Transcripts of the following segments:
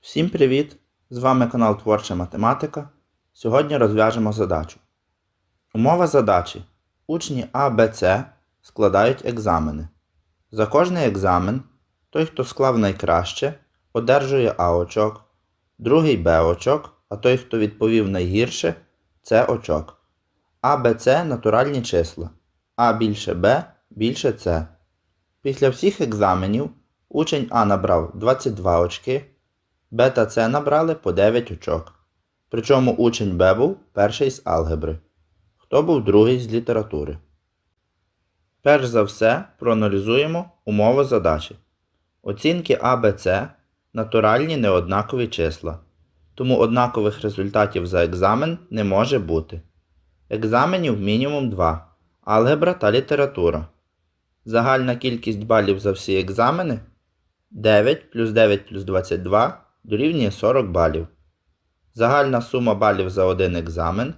Всім привіт! З вами канал Творча Математика. Сьогодні розв'яжемо задачу. Умова задачі. Учні А, Б, С складають екзамени. За кожний екзамен той, хто склав найкраще, одержує А очок, другий Б очок, а той, хто відповів найгірше, С очок. А, Б, С натуральні числа. А більше Б більше С. Після всіх екзаменів учень А набрав 22 очки. Б та С набрали по 9 очок. Причому учень Б був перший з алгебри. Хто був другий з літератури? Перш за все проаналізуємо умови задачі. Оцінки А, Б, С натуральні неоднакові числа. Тому однакових результатів за екзамен не може бути. Екзаменів мінімум 2. Алгебра та література. Загальна кількість балів за всі екзамени 9 плюс 9 плюс 22 дорівнює 40 балів. Загальна сума балів за один екзамен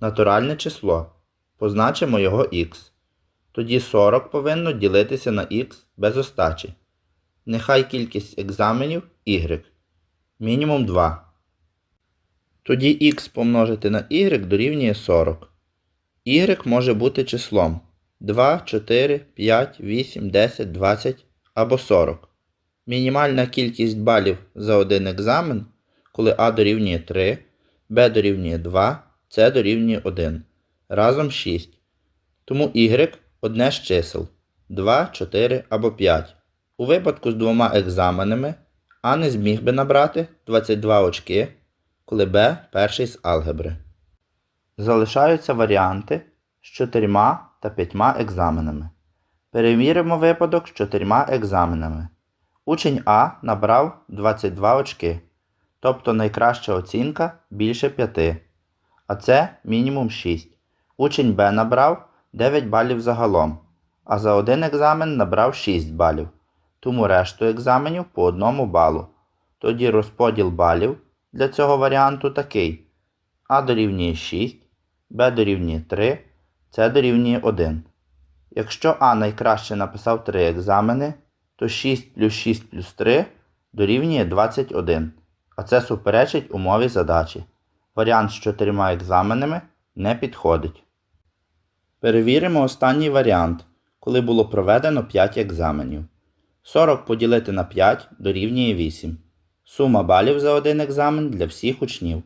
натуральне число. Позначимо його х. Тоді 40 повинно ділитися на х без остачі. Нехай кількість екзаменів y. Мінімум 2. Тоді х помножити на y дорівнює 40. y може бути числом 2, 4, 5, 8, 10, 20 або 40. Мінімальна кількість балів за один екзамен, коли А дорівнює 3, Б дорівнює 2, С дорівнює 1. Разом 6. Тому y одне з чисел 2, 4 або 5. У випадку з двома екзаменами А не зміг би набрати 22 очки, коли Б перший з алгебри. Залишаються варіанти з 4 та 5 екзаменами. Перевіримо випадок з 4 екзаменами. Учень А набрав 22 очки, тобто найкраща оцінка більше 5, а це мінімум 6. Учень Б набрав 9 балів загалом, а за один екзамен набрав 6 балів, тому решту екзаменів по 1 балу. Тоді розподіл балів для цього варіанту такий: А дорівнює 6, Б дорівнює 3, С дорівнює 1. Якщо А найкраще написав 3 екзамени, то 6 плюс 6 плюс 3 дорівнює 21, а це суперечить умові задачі. Варіант з 4 екзаменами не підходить. Перевіримо останній варіант, коли було проведено 5 екзаменів. 40 поділити на 5 дорівнює 8. Сума балів за один екзамен для всіх учнів.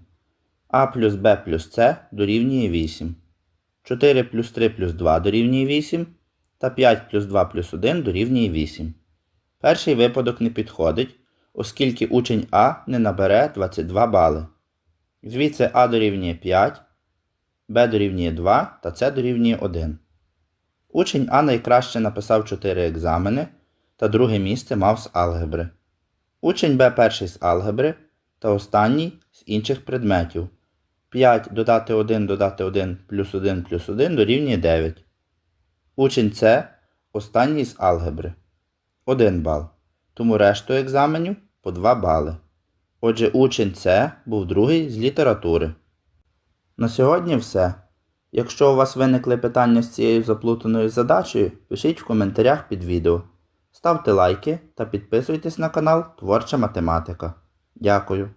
А плюс Б плюс С дорівнює 8. 4 плюс 3 плюс 2 дорівнює 8. Та 5 плюс 2 плюс 1 дорівнює 8. Перший випадок не підходить, оскільки учень А не набере 22 бали. Звідси А дорівнює 5, Б дорівнює 2 та С дорівнює 1. Учень А найкраще написав 4 екзамени та друге місце мав з алгебри. Учень Б перший з алгебри та останній з інших предметів. 5 додати 1 додати 1 плюс 1 плюс 1 дорівнює 9. Учень С останній з алгебри. 1 бал. Тому решту екзаменів по 2 бали. Отже, учень С був другий з літератури. На сьогодні все. Якщо у вас виникли питання з цією заплутаною задачею, пишіть в коментарях під відео. Ставте лайки та підписуйтесь на канал Творча Математика. Дякую.